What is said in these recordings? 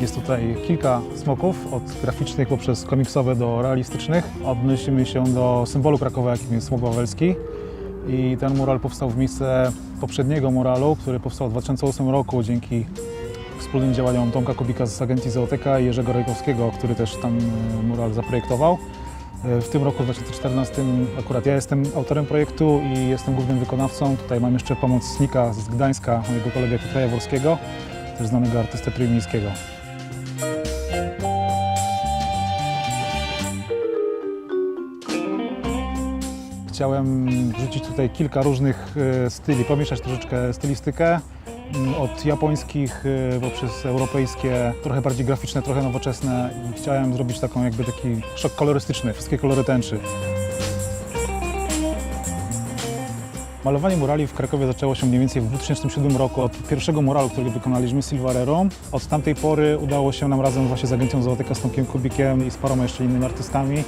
Jest tutaj kilka smoków, od graficznych poprzez komiksowe do realistycznych. Odnosimy się do symbolu Krakowa, jakim jest smok wawelski. I ten mural powstał w miejsce poprzedniego muralu, który powstał w 2008 roku dzięki wspólnym działaniom Tomka Kubika z Agencji Zooteka i Jerzego Rajkowskiego, który też tam e, mural zaprojektował. E, W tym roku, w 2014, akurat ja jestem autorem projektu i jestem głównym wykonawcą. Tutaj mam jeszcze pomocnika z Gdańska, mojego kolegę Piotra Jaworskiego, też znanego artystę trójmiejskiego. Chciałem wrzucić tutaj kilka różnych e, styli, pomieszać troszeczkę stylistykę m, od japońskich e, poprzez europejskie, trochę bardziej graficzne, trochę nowoczesne i chciałem zrobić taką jakby taki szok kolorystyczny, wszystkie kolory tęczy. Malowanie murali w Krakowie zaczęło się mniej więcej w 2007 roku od pierwszego muralu, który wykonaliśmy Silvarero. Od tamtej pory udało się nam razem właśnie z Agencją Zooteka, z Tomkiem Kubikiem i z paroma jeszcze innymi artystami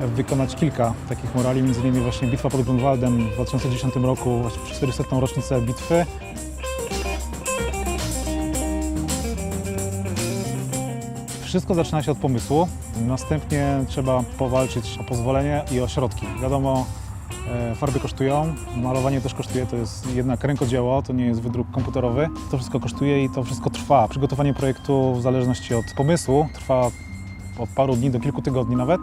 wykonać kilka takich murali, między innymi właśnie Bitwa pod Grunwaldem w 2010 roku, właśnie przy 400. rocznicę bitwy. Wszystko zaczyna się od pomysłu, następnie trzeba powalczyć o pozwolenie i o środki. Wiadomo, e, farby kosztują, malowanie też kosztuje, to jest jednak rękodzieło, to nie jest wydruk komputerowy. To wszystko kosztuje i to wszystko trwa. Przygotowanie projektu w zależności od pomysłu trwa od paru dni do kilku tygodni nawet.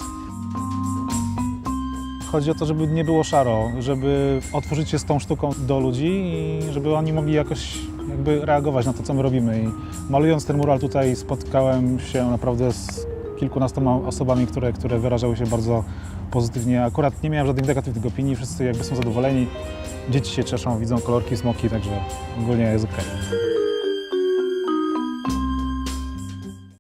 Chodzi o to, żeby nie było szaro, żeby otworzyć się z tą sztuką do ludzi i żeby oni mogli jakoś jakby reagować na to, co my robimy. I malując ten mural tutaj spotkałem się naprawdę z kilkunastoma osobami, które, które wyrażały się bardzo pozytywnie. Akurat nie miałem żadnych negatywnych opinii, wszyscy jakby są zadowoleni. Dzieci się cieszą, widzą kolorki, smoki, także ogólnie jest okej.